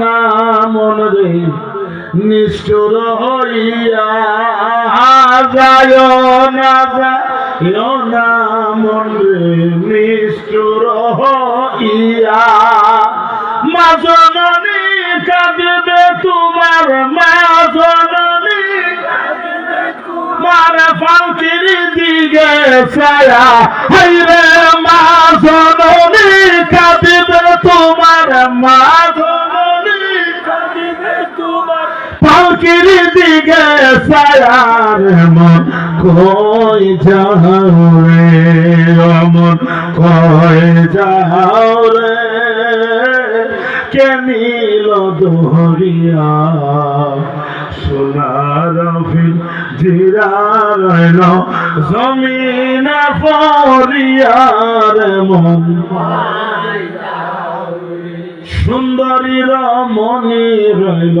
না মন রে নিষ্ঠুর হইয়া যায় না যায় মন নিষ্ঠুর হইয়া। মা জননী কাঁদবে তোমার মাজননী মার ফালকির দিকে ছায়া। হাইরে মা জননী কাঁদিবে তোমার মা ফালকির দিকে ছায়ার মন কই যাও রে? অমন কই যাও রে? কে নীল দহরিয়া? সোনার ফিল রইল, জমিন পরিয়ার মন সুন্দরী রমণী রইল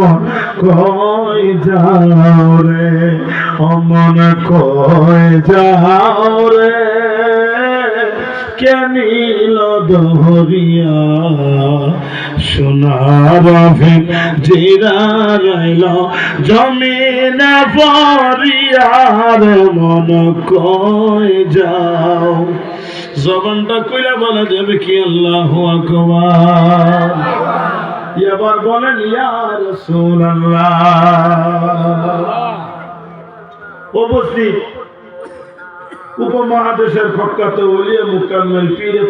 রে যাও রে? অমন কই যাও রে? কে নীল দহরিয়া? সোনার জিরা রইল, জমিন পরিয়ার মন কই যাও? জবানটা কইরা বলা যাবে কি আল্লাহ আকবার? এবার বলেন, ইয়া উপস্থিত। উপমহাদেশের প্রখ্যাত মুকাম্মেল পীরে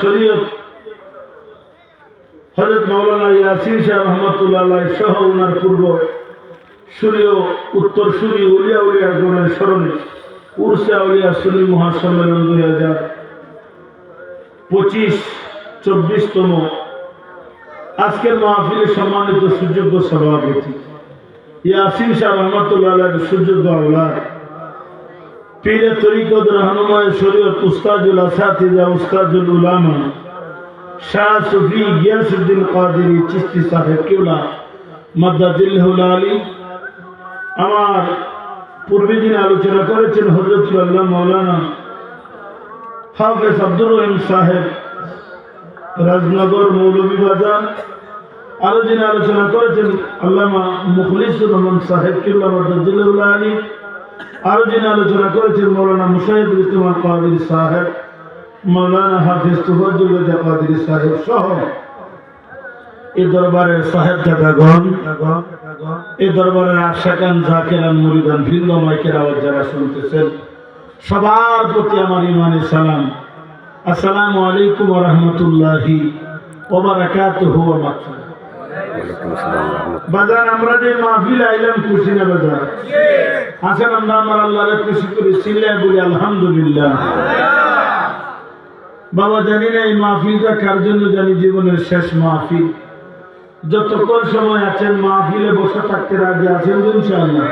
শরীয়ত হজরত মৌলানা ইয়াসিন শাহ রহমতুল্লাহ সহ উনার পূর্ব সূর্য, উত্তর সূর্য উলিয়া উলিয়া গণের স্মরণে উর্সা উলিয়া সুনী মহাসম্মেলন দুই হাজার পঁচিশ চব্বিশতম। আজকের মাহফিলের সম্মানিত সুযোগ্য সভাপতি ইয়াসিন শাহ রহমতুল্লাহ সুযোগ্য আওলাদ পীরে তরিকত রহনুমায় শরীয়ত উস্তাজুল আসাতিজা উস্তাজুল উলামা শাহ সুফি গিয়াসুদ্দিন কাদেরি চিস্তি সাহেব কিউলা মাদ্দাজিল্লাহুল আলী। আমার পূর্বে যিনি আলোচনা করেছেন হজরত আল্লাহ মৌলানা হাফেজ আব্দুর রহিম সাহেব রাজনগর মৌলভী বাজার। আরও যিনি আলোচনা করেছেন আল্লামা মুখলিসুর রহমান সাহেব আলী। আরও যিনি আলোচনা করেছেন মৌলানা মুশাহিদুল ইসলাম কাদির সাহেব মৌলানা হাফিজ তুফাজুল কাদির সাহেব সহ। এই দরবারের সাহেব দাদাগণ এই দরবারের আশাকান জাকেরান মুরিদান ভিন্ন মাইকের আওয়াজ যারা শুনতেছেন, সবার প্রতি আমার ইমানে সালাম। আসসালামু আলাইকুম রহমতুল্লাহি বাজার আমরা যে মাহফিল আইলাম খুশি না বাজার। আসেন আমরা আমার আল্লাহরে খুশি করে সিল্লায় বলি আলহামদুলিল্লাহ। বাবা জানি না এই মাহফিলটা কার জন্য জানি জীবনের শেষ মাহফিল। যতক্ষণ সময় আছেন মাহফিলে বসে থাকতে রাজি আছেন ইনশাআল্লাহ।